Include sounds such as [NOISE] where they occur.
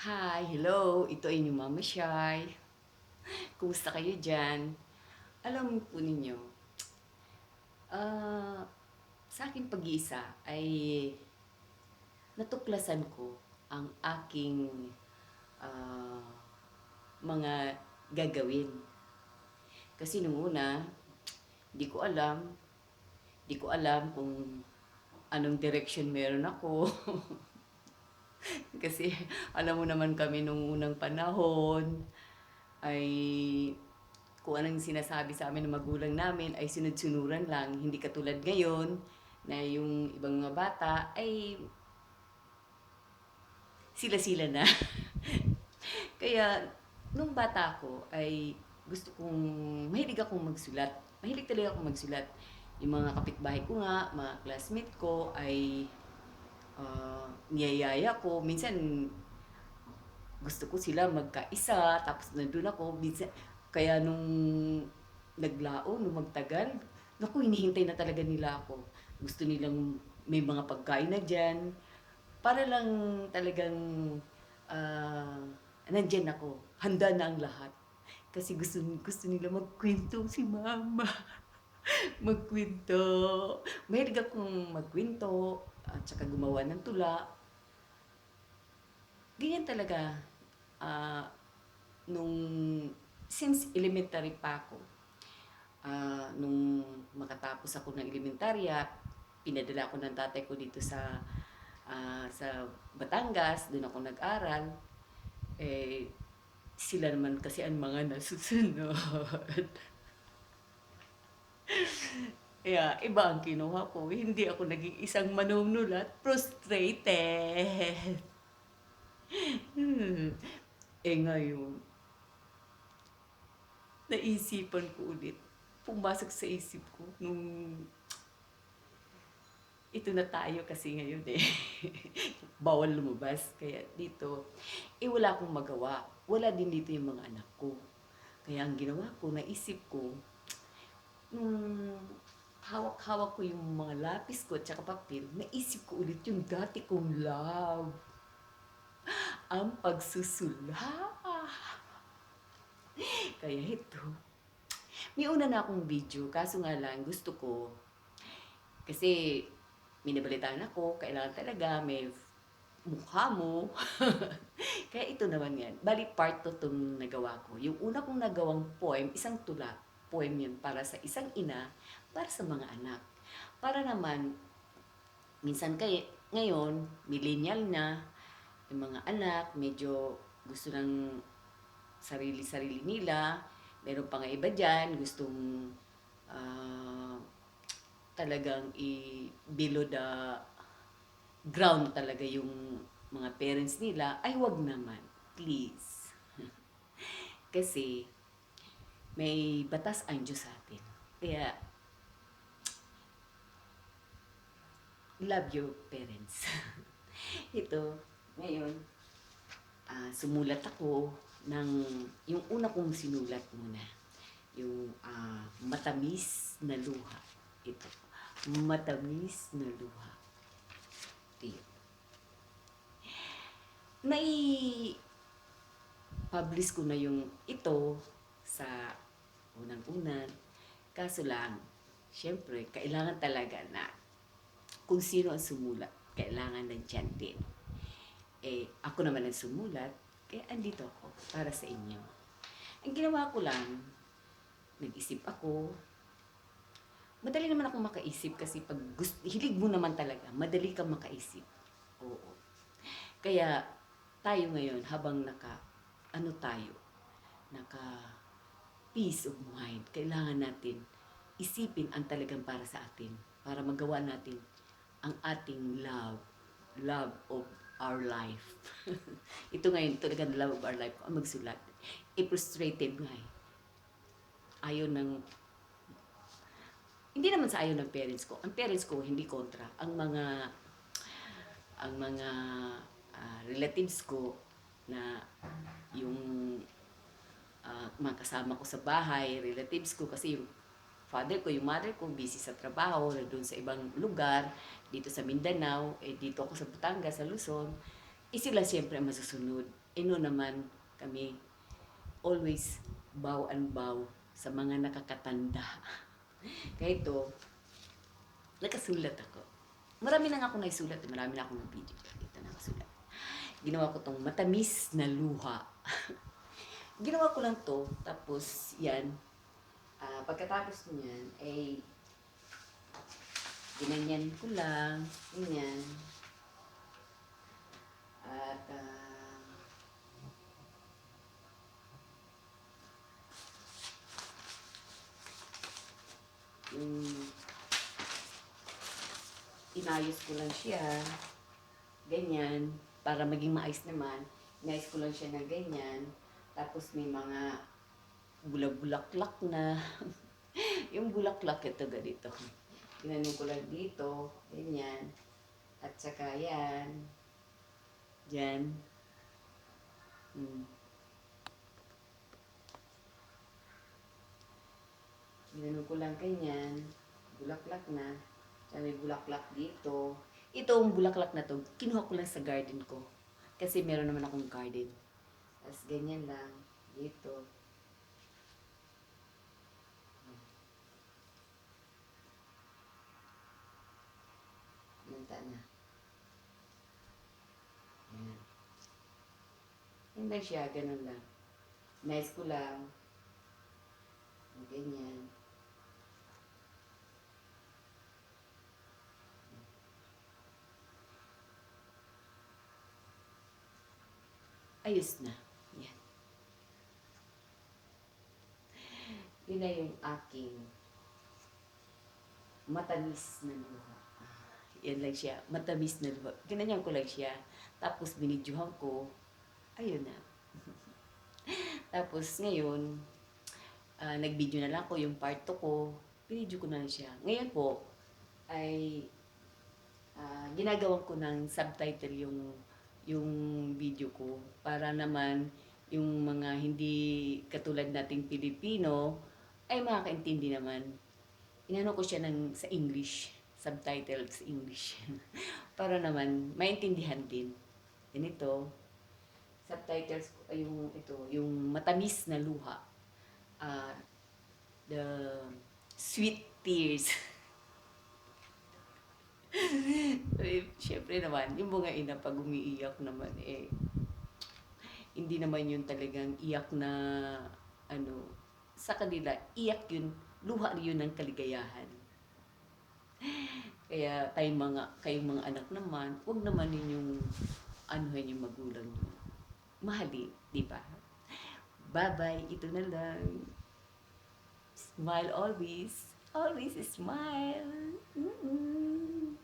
Hi, hello. Ito ay inyong Mama Shy. Kumusta kayo dyan? Alam po ninyo, ah, sa aking pag-iisa ay natuklasan ko ang aking ah, mga gagawin. Kasi nung una, di ko alam, di ko alam kung anong direction meron ako. [LAUGHS] [LAUGHS] Kasi alam mo naman kami nung unang panahon ay kung anong sinasabi sa amin ng magulang namin ay sunod-sunuran lang. Hindi katulad ngayon na yung ibang mga bata ay sila-sila na. [LAUGHS] Kaya nung bata ako ay gusto kong, mahilig akong magsulat. Mahilig talaga akong magsulat. Yung mga kapitbahay ko nga, mga classmate ko ay ah, niyayaya ko. Minsan, gusto ko sila magkaisa, tapos nandun ako. Minsan, kaya nung naglao, nung magtagal, naku, hinihintay na talaga nila ako. Gusto nilang may mga pagkain na dyan. Para lang talagang ah, nandyan ako. Handa na ang lahat. Kasi gusto, gusto nila magkwento si mama. [LAUGHS] magkwento. Mahilig akong magkwento at saka gumawa ng tula. Ganyan talaga. ah, nung, since elementary pa ako, ah, nung makatapos ako ng elementarya, pinadala ako ng tatay ko dito sa ah, sa Batangas, doon ako nag-aral. Eh, sila naman kasi ang mga [LAUGHS] nasusunod. Kaya iba ang kinuha ko. Hindi ako naging isang manunulat. Frustrated. Hmm. Eh ngayon, naisipan ko ulit. Pumasok sa isip ko nung ito na tayo kasi ngayon eh. [LAUGHS] Bawal lumabas. Kaya dito, eh wala akong magawa. Wala din dito yung mga anak ko. Kaya ang ginawa ko, naisip ko, nung hawak-hawak ko yung mga lapis ko at saka papel, naisip ko ulit yung dati kong love. Ang pagsusula. Kaya ito. May una na akong video, kaso nga lang gusto ko, kasi minabalitaan ako, kailangan talaga may mukha mo. [LAUGHS] Kaya ito naman yan. Bali, part 2 itong nagawa ko. Yung una kong nagawang poem, isang tula. Poem yun para sa isang ina, para sa mga anak. Para naman, minsan kay ngayon, millennial na, yung mga anak, medyo gusto ng sarili-sarili nila. Meron pa nga iba dyan, gustong ah, talagang i below the ground talaga yung mga parents nila, ay wag naman. Please. [LAUGHS] Kasi, may batas ang Diyos sa atin. Kaya, love your parents. [LAUGHS] Ito, ngayon, ah, sumulat ako ng, yung una kong sinulat muna, yung ah, matamis na luha. Ito, matamis na luha. Ito yun. Nai publish ko na yung ito sa unang-unan. Kaso lang, syempre, kailangan talaga na kung sino ang sumulat, kailangan nandyan din. Eh, ako naman ang sumulat, kaya andito ako para sa inyo. Ang ginawa ko lang, nag-isip ako, madali naman ako makaisip kasi pag gusto, hilig mo naman talaga, madali kang makaisip. Oo. Kaya tayo ngayon habang naka ano tayo, naka peace of mind, kailangan natin isipin ang talagang para sa atin para magawa natin ang ating love, love of our life. [LAUGHS] Ito ngayon, talagang love of our life, ang magsulat. E frustrated nga eh. Ayaw ng hindi naman sa ayaw ng parents ko. Ang parents ko hindi kontra. Ang mga ang mga ah, relatives ko na yung ah, mga kasama ko sa bahay, relatives ko kasi yung father ko, yung mother ko busy sa trabaho, doon sa ibang lugar, dito sa Mindanao, eh dito ako sa Batangas, sa Luzon, eh sila siyempre ang masusunod. ino naman kami always bow and bow sa mga nakakatanda. [LAUGHS] Kaya ito, nakasulat ako. Marami na nga ako naisulat, eh. marami na akong video. Dito nakasulat. Ginawa ko tong matamis na luha. [LAUGHS] Ginawa ko lang to, tapos yan, ah, pagkatapos niyan, ay ginanyan ko lang, ganyan. At, ah, yung inayos ko lang siya, ganyan, para maging maayos naman. Inayos ko lang siya na ganyan, tapos may mga bulak-bulaklak na. [LAUGHS] yung bulaklak ito ganito. Ginanong ko lang dito, ganyan. At saka yan, dyan. Hmm. Ginanong ko lang ganyan, bulaklak na. Tsaka may bulaklak dito. Ito ang bulaklak na to, kinuha ko lang sa garden ko. Kasi meron naman akong garden. Tapos ganyan lang, dito. Nanta na. Lang siya, ganun lang. Nice ko lang. Ganyan. Ayos na. Yan. Yun na yung aking matamis na luha. Ah, Yan lang siya. Matamis na luha. Ginanyan ko lang siya. Tapos binidyohan ko. Ayun na. [LAUGHS] Tapos ngayon, ah, nag-video na lang ko yung part 2 ko. Binidyo ko na lang siya. Ngayon po, ay ah, ginagawan ko ng subtitle yung yung video ko para naman yung mga hindi katulad nating Pilipino ay makakaintindi naman. Inano ko siya ng sa English, subtitle sa English. [LAUGHS] para naman maintindihan din. Yan ito, subtitles yung ito, yung matamis na luha. Ah, the sweet tears. [LAUGHS] syempre naman, yung mga ina pag umiiyak naman eh, hindi naman yun talagang iyak na ano, sa kanila, iyak yun, luha yun ng kaligayahan. Kaya tayo mga, kayong mga anak naman, huwag naman ninyong anuhan yung magulang nyo. Mahalin, di ba? Bye-bye, ito na lang. Smile always. Always smile. Mm-mm.